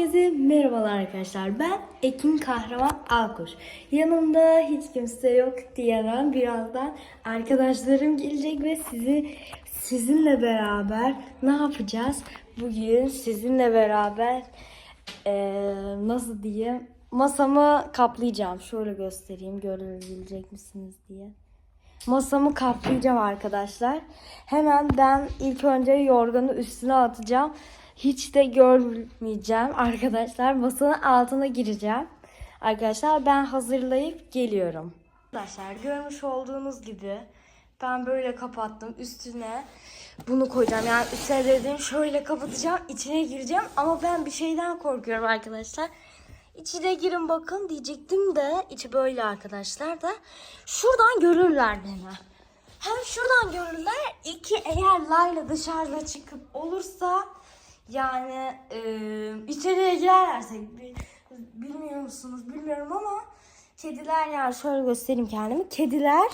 Herkese merhabalar arkadaşlar. Ben Ekin Kahraman Alkuş. Yanımda hiç kimse yok diyemem. Birazdan arkadaşlarım gelecek ve sizi sizinle beraber ne yapacağız? Bugün sizinle beraber eee, nasıl diyeyim masamı kaplayacağım. Şöyle göstereyim görebilecek misiniz diye. Masamı kaplayacağım arkadaşlar. Hemen ben ilk önce yorganı üstüne atacağım. Hiç de görmeyeceğim arkadaşlar. Masanın altına gireceğim. Arkadaşlar ben hazırlayıp geliyorum. Arkadaşlar görmüş olduğunuz gibi ben böyle kapattım. Üstüne bunu koyacağım. Yani üstüne dediğim şöyle kapatacağım. içine gireceğim. Ama ben bir şeyden korkuyorum arkadaşlar. İçine girin bakın diyecektim de içi böyle arkadaşlar da şuradan görürler beni. Hem şuradan görürler iki eğer Layla dışarıda çıkıp olursa yani e, içeriye girerlerse bi- bilmiyor musunuz bilmiyorum ama kediler yani şöyle göstereyim kendimi. Kediler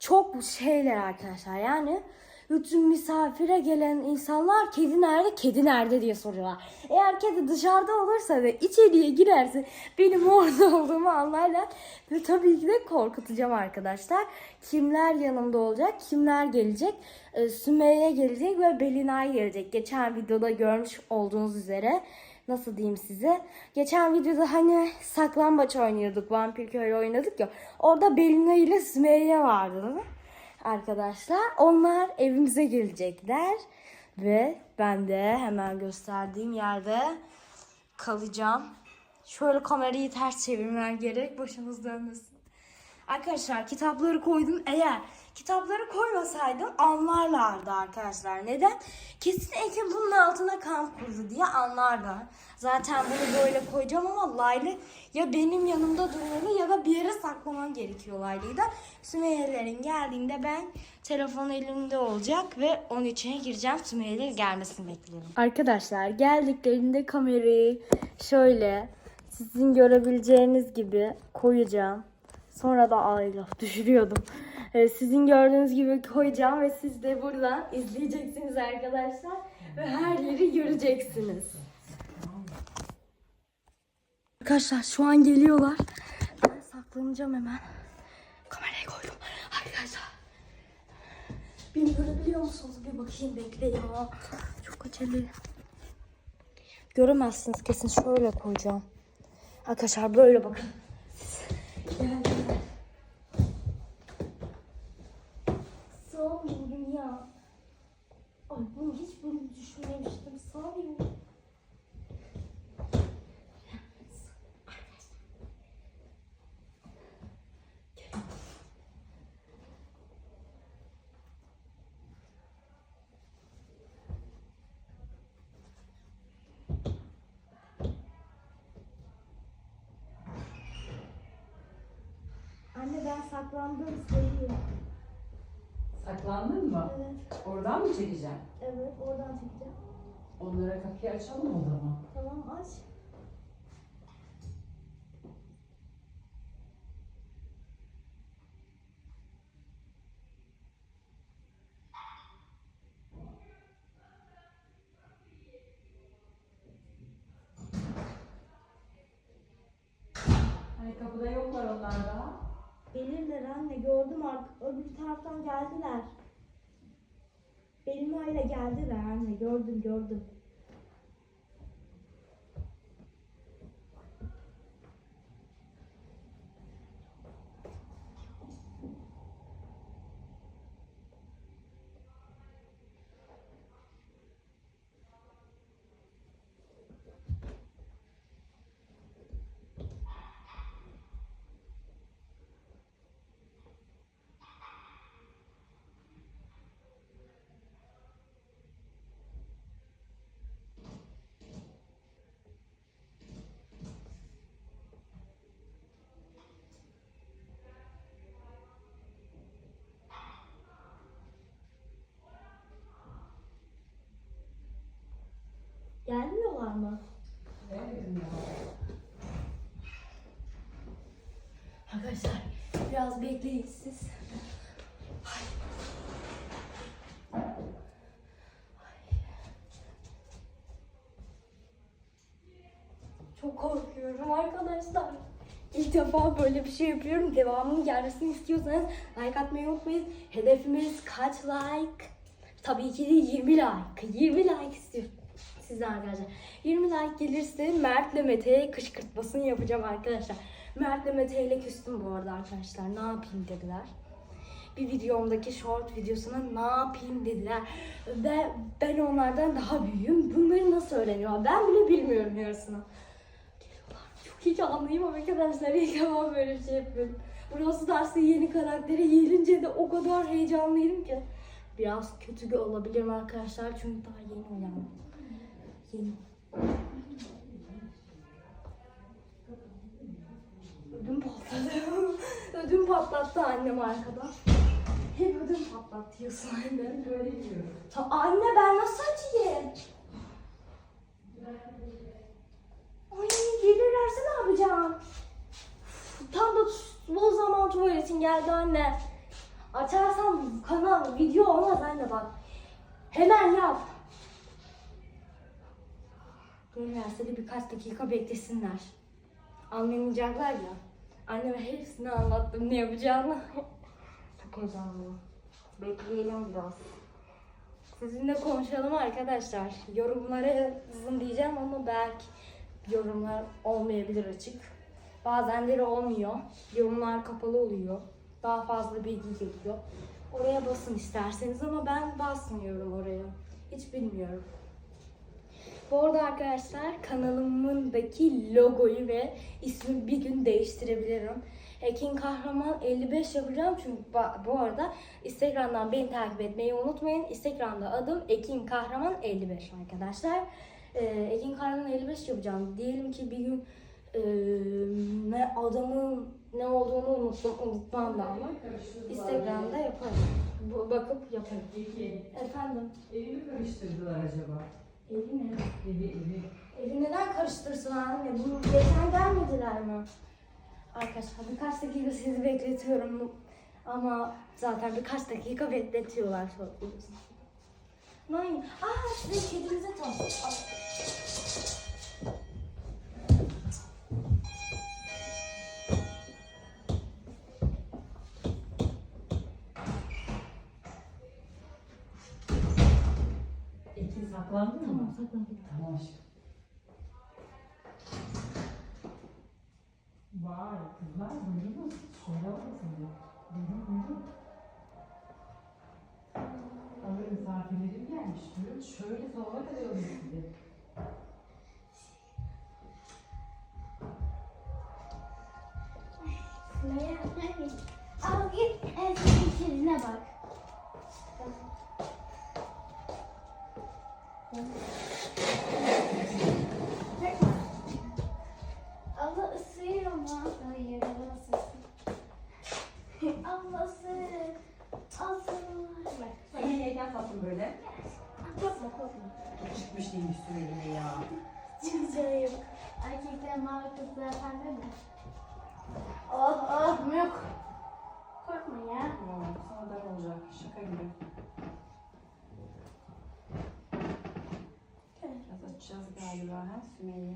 çok şeyler arkadaşlar yani bütün misafire gelen insanlar kedi nerede kedi nerede diye soruyorlar. Eğer kedi dışarıda olursa ve içeriye girerse benim orada olduğumu anlarlar. Ve tabii ki de korkutacağım arkadaşlar. Kimler yanımda olacak kimler gelecek. Ee, Sümeyye gelecek ve Belinay gelecek. Geçen videoda görmüş olduğunuz üzere nasıl diyeyim size. Geçen videoda hani saklambaç oynuyorduk. Vampir köy oynadık ya. Orada Belinay ile Sümeyye vardı değil mi? Arkadaşlar onlar evimize gelecekler. Ve ben de hemen gösterdiğim yerde kalacağım. Şöyle kamerayı ters çevirmem gerek. Başınız dönmesin. Arkadaşlar kitapları koydum. Eğer kitapları koymasaydım anlarlardı arkadaşlar. Neden? Kesin Ekin bunun altına kamp kurdu diye anlarlar. Zaten bunu böyle koyacağım ama Layla ya benim yanımda durmalı ya da bir yere saklamam gerekiyor Layla'yı da. Sümeyye'lerin geldiğinde ben telefon elimde olacak ve onun içine gireceğim. Sümeyye'lerin gelmesini bekliyorum. Arkadaşlar geldiklerinde kamerayı şöyle sizin görebileceğiniz gibi koyacağım. Sonra da ay düşürüyordum. Ee, sizin gördüğünüz gibi koyacağım ve siz de buradan izleyeceksiniz arkadaşlar. Ve her yeri göreceksiniz. Arkadaşlar şu an geliyorlar. Ben saklanacağım hemen. Kamerayı koydum. Arkadaşlar. Beni görebiliyor musunuz? Bir bakayım bekle ya. Çok acele. Göremezsiniz kesin şöyle koyacağım. Arkadaşlar böyle bakın. Sağ olun ya. Ay bunu hiç bunu düşünmemiştim. Sağ olun. Anne ben saklandım sayıyım. Saklandın mı? Evet. Oradan mı çekeceğim? Evet oradan çekeceğim. Onlara kapıyı açalım o zaman. Tamam aç. Hani kapıda yoklar anne gördüm artık öbür taraftan geldiler. Benim aile geldiler anne gördüm gördüm. Gelmiyorlar mı? Arkadaşlar biraz bekleyin siz. Çok korkuyorum arkadaşlar. İlk defa böyle bir şey yapıyorum. Devamının gelmesini istiyorsanız like atmayı unutmayın. Hedefimiz kaç like? Tabii ki de 20 like. 20 like istiyorum. Sizden arkadaşlar. 20 like gelirse Mert'le Mete'ye kışkırtmasını yapacağım arkadaşlar. Mert'le Mete'yle küstüm bu arada arkadaşlar. Ne yapayım dediler. Bir videomdaki short videosuna ne yapayım dediler. Ve ben onlardan daha büyüğüm. Bunları nasıl öğreniyor? Ben bile bilmiyorum yarısını. Çok heyecanlıyım arkadaşlar. İlk defa böyle bir şey yapıyorum. Burası dersi yeni karaktere gelince de o kadar heyecanlıyım ki. Biraz kötü olabilirim arkadaşlar çünkü daha yeni uyandım. Yeni. Ödüm patladı. ödüm patlattı annem arkada. Hep ödüm patlatıyorsun anne. Böyle gidiyorum. Ta anne ben nasıl açayım? Ay gelirlerse ne yapacağım? Tam da bu zaman tuvaletin geldi anne. Açarsam kanal video olmaz anne bak. Hemen yap. Gelirlerse de birkaç dakika beklesinler. Anlamayacaklar ya. Anneme hepsini anlattım ne yapacağını. Çok heyecanlıyım. Bekleyelim biraz. Sizinle konuşalım arkadaşlar. Yorumlara yazın diyeceğim ama belki yorumlar olmayabilir açık. Bazenleri olmuyor. Yorumlar kapalı oluyor. Daha fazla bilgi geliyor. Oraya basın isterseniz ama ben basmıyorum oraya. Hiç bilmiyorum. Bu arada arkadaşlar kanalımındaki logoyu ve ismi bir gün değiştirebilirim. Ekin Kahraman 55 yapacağım çünkü bu arada Instagram'dan beni takip etmeyi unutmayın. Instagram'da adım Ekin Kahraman 55 arkadaşlar. Ee, Ekin Kahraman 55 yapacağım. Diyelim ki bir gün e, ne adamın ne olduğunu unuttum, unutmam da ama Instagram'da yaparım. Bakıp yaparım. Peki, Efendim, evi mi karıştırdılar acaba? Evi ne? Evi, evi. Evi neden karıştırsın anne? Bunu geçen gelmediler mi? Arkadaşlar birkaç dakika sizi bekletiyorum. Ama zaten birkaç dakika bekletiyorlar soruyorsun. Nein. Aa size kedinize tam. Vay kızlar duydunuz. Şöyle bakın. Duydum duydum. Ağır misafirlerim gelmiş. Buyurun şöyle salona kadar alayım sizi. Al git son kedine bak. Yok. Erkekler mavi kızlar pembe mi? Oh oh yok. Korkma ya. Tamam, sana dar olacak. Şaka gibi. Biraz açacağız galiba ha Sümeyye.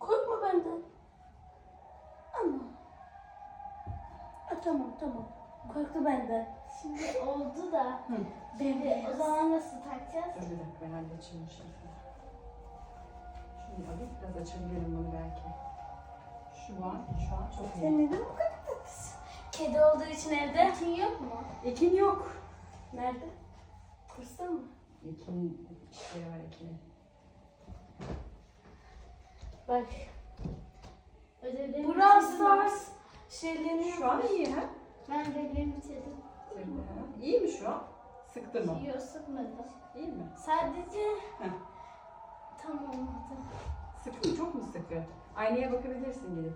Korkma benden. Ama. Ha, tamam tamam. Korktu benden. Şimdi oldu da. Hı. Şimdi o zaman nasıl takacağız? Dur bir dakika ben halledeceğim o alayım biraz açabilirim bunu belki. Şu an, şu an çok iyi. Sen neden bu kadar tatlısın? Kedi olduğu için evde. Kim yok mu? Ekin yok. Nerede? Kursta mı? Ekin işleri var Ekin'in. Bak. Ödevlerimi bitirdim. Stars şeylerini Şu an iyi ha? Ben ödevlerimi bitirdim. Ha. İyi mi şu an? Sıktı mı? Yok sıkmadı. İyi mi? Sadece Heh. Tam olmadı. Sıkı mı? Çok mu sıkı? Aynaya bakabilirsin gidip.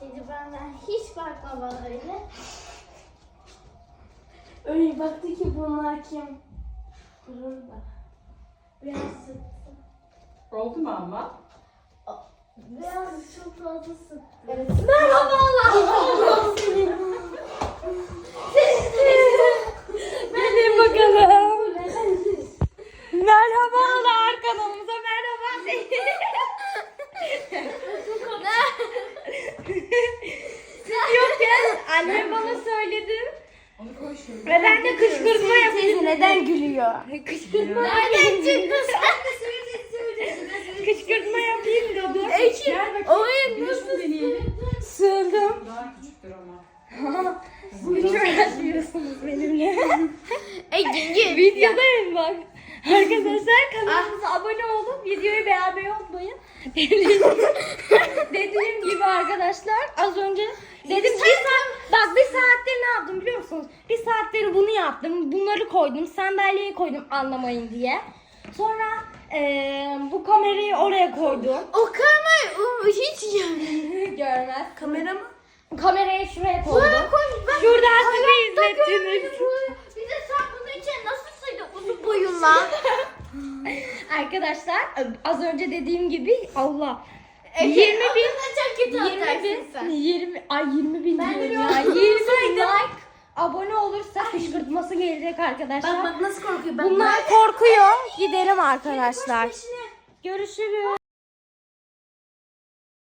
Kedi benden hiç bakma bana öyle. Öyle baktı ki bunlar kim? Gurur da. Biraz sıktı. Oldu mu ama? Biraz çok fazla sıktı. Evet. Merhabalar. Gelin bakalım. Merhabalar kanalımıza merhaba. Yokken annem bana söyledi. Onu koy şöyle. Ve ben de kışkırtma yapayım. neden gülüyor? Kışkırtma Nereden çıktı? Kışkırtma yapayım dedim. Gel bakayım. Oyun Bir de şunu deneyelim. Sığdım. Daha küçüktür ama. Hiç uğraşmıyorsunuz benimle. Ege gel. Videodayım bak. Arkadaşlar kanalımıza abone olup videoyu beğenmeyi unutmayın. Dediğim, dediğim gibi arkadaşlar az önce dedim bir saat bak bir saattir ne yaptım biliyor musunuz? Saattir bunu yaptım. Bunları koydum. Sandalyeyi koydum anlamayın diye. Sonra eee, bu kamerayı oraya koydum. O kamera hiç yani. Görmez. Kamera mı? Kamerayı şuraya koydum. koy. Ben Şuradan size izlettiniz. de sen bunun içine nasıl sığdın uzun boyunla? Arkadaşlar az önce dediğim gibi Allah 20 bin çok kötü 20 atarsın bin sen. 20 ay 20 bin Ben diyorum ya. biraz 20 olsaydım. like abone olursa kışkırtması gelecek arkadaşlar. Bak bak nasıl korkuyor. Bak, Bunlar korkuyor. Gidelim arkadaşlar. Görüşürüz.